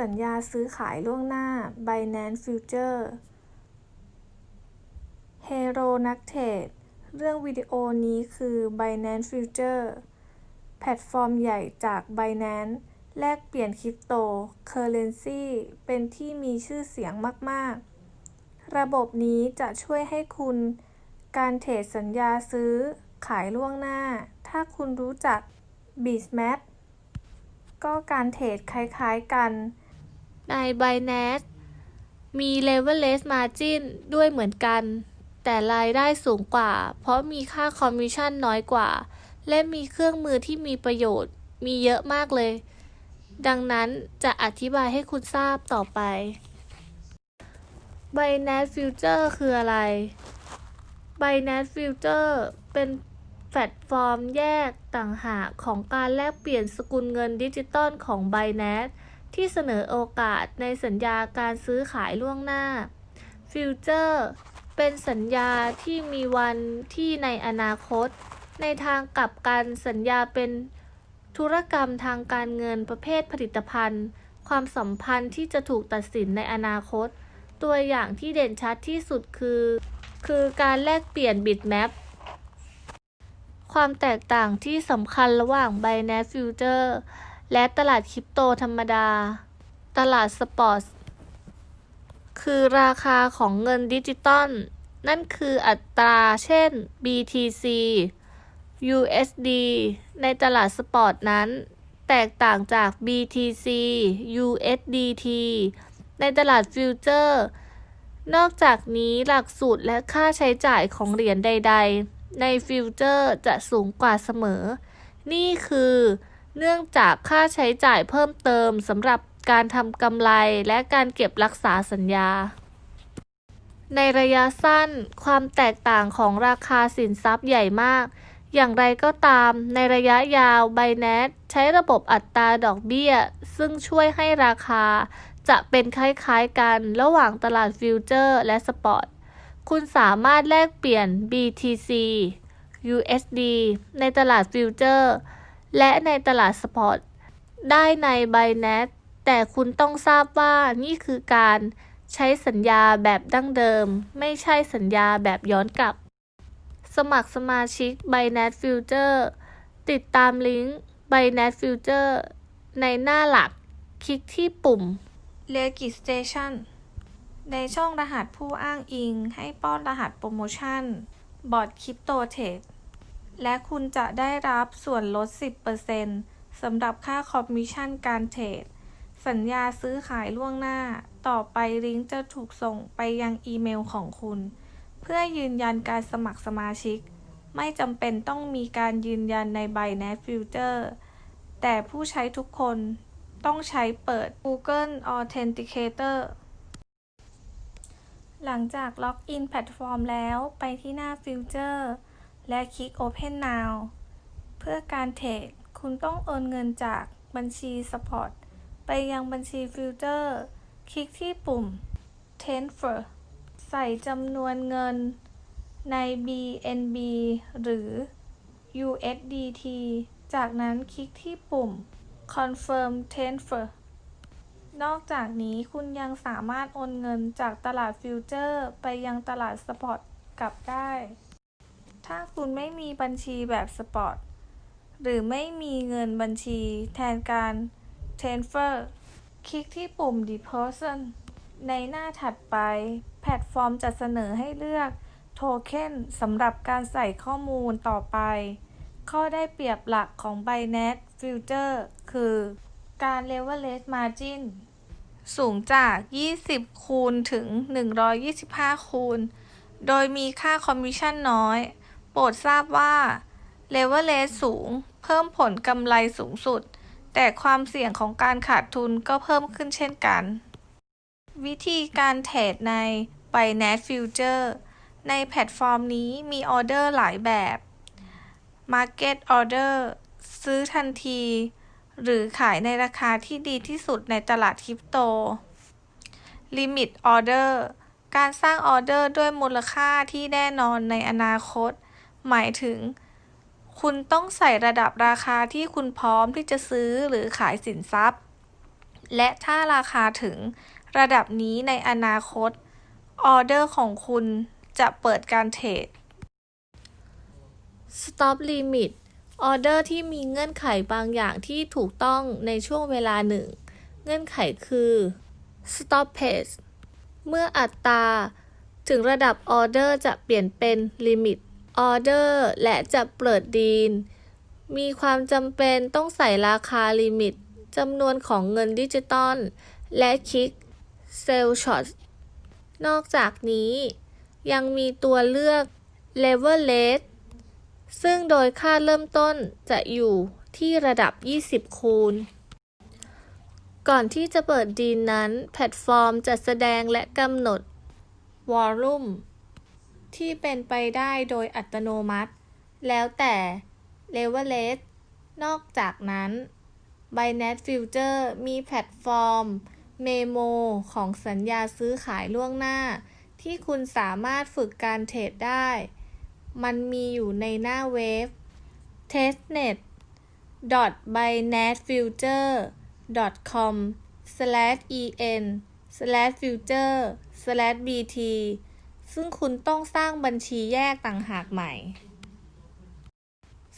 สัญญาซื้อขายล่วงหน้า Binance Future Hero นักเทรดเรื่องวิดีโอนี้คือ Binance Future แพลตฟอร์มใหญ่จาก Binance แลกเปลี่ยนคริปโตเคอร์เรนซีเป็นที่มีชื่อเสียงมาก ๆ ระบบนี้จะช่วยให้คุณการเทรดสัญญาซื้อขายล่วงหน้า ถ้าคุณรู้จัก Bitmap ก็การเทรดคล้าย ๆ กัน ใน Binance มี Leverage Margin ด้วยเหมือนกัน แต่รายได้สูงกว่า เพราะมีค่าคอมมิชชั่นน้อยกว่า และมีเครื่องมือที่มีประโยชน์ มีเยอะมากเลย ดังนั้นจะอธิบายให้คุณทราบต่อไป Binance Future คืออะไร Binance Future เป็นแพลตฟอร์มแยกต่างหากของการแลกเปลี่ยนสกุลเงินดิจิตอลของ Binance ที่เสนอโอกาสในสัญญาการซื้อขายล่วงหน้า Future เป็นสัญญาที่มีวันที่ในอนาคต ในทางกลับกันสัญญาเป็นธุรกรรมทางการเงินประเภทผลิตภัณฑ์ ความสัมพันธ์ที่จะถูกตัดสินในอนาคต ตัวอย่างที่เด่นชัดที่สุดคือ คือการแลกเปลี่ยน Bitmap ความแตกต่างที่สำคัญระหว่าง Binance Future และตลาดคริปโตธรรมดา ตลาดสปอร์ตคือราคาของเงินดิจิตอลนั่นคืออัตราเช่น BTC USD ในตลาดสปอร์ตนั้น แตกต่างจาก BTC USDT ในตลาดฟิวเจอร์ นอกจากนี้หลักสูตรและค่าใช้จ่ายของเหรียญใด ๆ ในฟิวเจอร์จะสูงกว่าเสมอ นี่คือ เนื่องจากค่าใช้จ่ายเพิ่มเติมสำหรับการทำกำไรและการเก็บรักษาสัญญา ในระยะสั้น ความแตกต่างของราคาสินทรัพย์ใหญ่มาก อย่างไรก็ตาม ในระยะยาว Binance ใช้ระบบอัตราดอกเบี้ย ซึ่งช่วยให้ราคา จะเป็นคล้ายๆกันระหว่างตลาดฟิวเจอร์และสปอร์ต คุณสามารถแลกเปลี่ยน BTC USD ในตลาดฟิวเจอร์ และในตลาดสปอร์ตได้ใน Binance แต่คุณต้องทราบว่านี่คือการใช้สัญญาแบบดั้งเดิม ไม่ใช่สัญญาแบบย้อนกลับ สมัครสมาชิก Binance Future ติดตามลิงก์ Binance Future ในหน้าหลัก คลิกที่ปุ่ม Registration ในช่องรหัสผู้อ้างอิงให้ป้อนรหัสโปรโมชั่น บอร์ดคริปโตเทรด และคุณจะได้รับส่วนลด 10%สำหรับค่าคอมมิชชั่นการเทรด สัญญาซื้อขายล่วงหน้า ต่อไปลิงก์จะถูกส่งไปยังอีเมลของคุณ เพื่อยืนยันการสมัครสมาชิก ไม่จำเป็นต้องมีการยืนยันใน Binance Future แต่ผู้ใช้ทุกคนต้องใช้เปิด Google Authenticator หลังจากล็อกอินแพลตฟอร์มแล้วไปที่หน้า Future และคลิก Open Now เพื่อการเทรดคุณต้องโอนเงินจากบัญชี Spot ไปยังบัญชี Future คลิกที่ปุ่ม Transfer ใส่จำนวนเงินใน BNB หรือ USDT จากนั้นคลิกที่ปุ่ม Confirm Transfer นอกจากนี้คุณยังสามารถโอนเงินจากตลาดฟิวเจอร์ ไปยังตลาดสปอตกลับได้ ถ้าคุณไม่มีบัญชีแบบสปอร์ต หรือไม่มีเงินบัญชีแทนการ Transfer คลิกที่ปุ่ม Deposit ในหน้าถัดไป แพลตฟอร์มจะเสนอให้เลือกโทเค็นสำหรับการใส่ข้อมูลต่อไป ข้อได้เปรียบหลักของ Binance Future คือการ Leverage Margin สูงจาก 20 คูณถึง 125 คูณ โดยมีค่าคอมมิชชั่นน้อย โปรดทราบว่า Leverage สูง เพิ่มผลกำไรสูงสุด แต่ความเสี่ยงของการขาดทุนก็เพิ่มขึ้นเช่นกัน วิธีการเทรดใน Binance Future ในแพลตฟอร์มนี้มีออเดอร์หลายแบบ Market Order ซื้อทันที หรือขายในราคาที่ดีที่สุดในตลาดคริปโต Limit Order การสร้างออเดอร์ด้วยมูลค่าที่แน่นอนในอนาคต หมายถึง คุณต้องใส่ระดับราคาที่คุณพร้อมที่จะซื้อหรือขายสินทรัพย์ และถ้าราคาถึงระดับนี้ในอนาคต ออเดอร์ของคุณจะเปิดการเทรด Stop Limit ออเดอร์ที่มีเงื่อนไขบางอย่างที่ถูกต้องในช่วงเวลาหนึ่ง เงื่อนไขคือ Stop Page เมื่ออัตราถึงระดับออเดอร์จะเปลี่ยนเป็น Limit ออเดอร์และจะเปิดดีน มีความจำเป็นต้องใส่ราคาลิมิตจำนวนของเงินดิจิตอลและคลิก Sell Shot นอกจากนี้ยังมีตัวเลือก Leverage ซึ่งโดยค่าเริ่มต้นจะอยู่ที่ระดับ 20 คูณ ก่อนที่จะเปิดดีนนั้น แพลตฟอร์มจะแสดงและกำหนด Volume ที่เป็นไปได้โดยอัตโนมัติ แล้วแต่ Leverage นอกจากนั้น Binance Future มีแพลตฟอร์ม เมโมของสัญญาซื้อขายล่วงหน้า ที่คุณสามารถฝึกการเทรดได้ มันมีอยู่ในหน้าเว็บ testnet binancefuture com slash en slash future slash bt ซึ่งคุณต้องสร้างบัญชีแยกต่างหากใหม่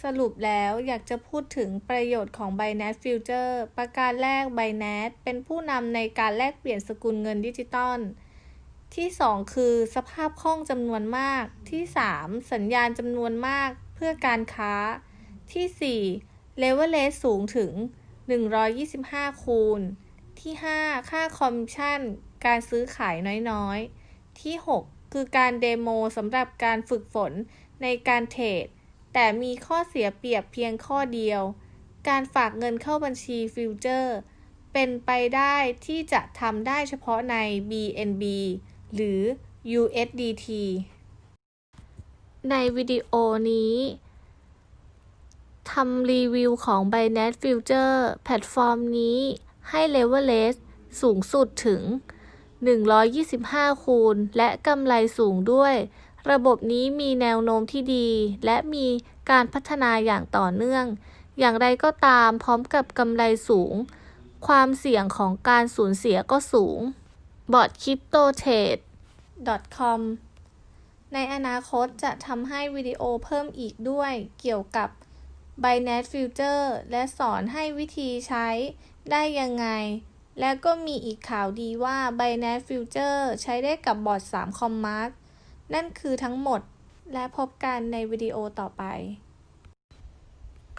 สรุปแล้วอยากจะพูดถึงประโยชน์ของ Binance Future ประการแรก Binance เป็นผู้นำในการแลกเปลี่ยนสกุลเงินดิจิตอลที่ 2 คือสภาพคล่องจำนวนมาก ที่ 3 สัญญาณจำนวนมากเพื่อการค้า ที่4 Leverage สูงถึง 125 คูณ ที่ 5 ค่าคอมมิชชั่น การซื้อขายน้อยๆ ที่ 6 คือการเดโมสำหรับการฝึกฝนในการเทรด แต่มีข้อเสียเปรียบเพียงข้อเดียว การฝากเงินเข้าบัญชีฟิวเจอร์ เป็นไปได้ที่จะทำได้เฉพาะใน BNB หรือ USDT ในวิดีโอนี้ทำรีวิวของ Binance Future แพลตฟอร์มนี้ให้ Leverage สูงสุดถึง 125 คูณ และกำไรสูงด้วย ระบบนี้มีแนวโน้มที่ดี และมีการพัฒนาอย่างต่อเนื่อง อย่างไรก็ตามพร้อมกับกำไรสูง ความเสี่ยงของการสูญเสียก็สูง บอร์ดคริปโตเทรด com ในอนาคตจะทำให้วิดีโอเพิ่มอีกด้วยเกี่ยวกับ Binance Future และสอนให้วิธีใช้ได้ยังไง และก็มีอีกข่าวดีว่า Binance Future ใช้ได้กับบอร์ด3 Commerce นั่นคือทั้งหมด และพบกันในวิดีโอต่อไป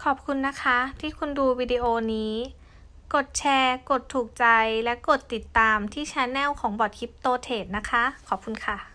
ขอบคุณนะคะที่คุณดูวิดีโอนี้ กดแชร์ กดถูกใจ และกดติดตามที่ช anel ของบอร์ดคริปโตเทรดนะคะ ขอบคุณค่ะ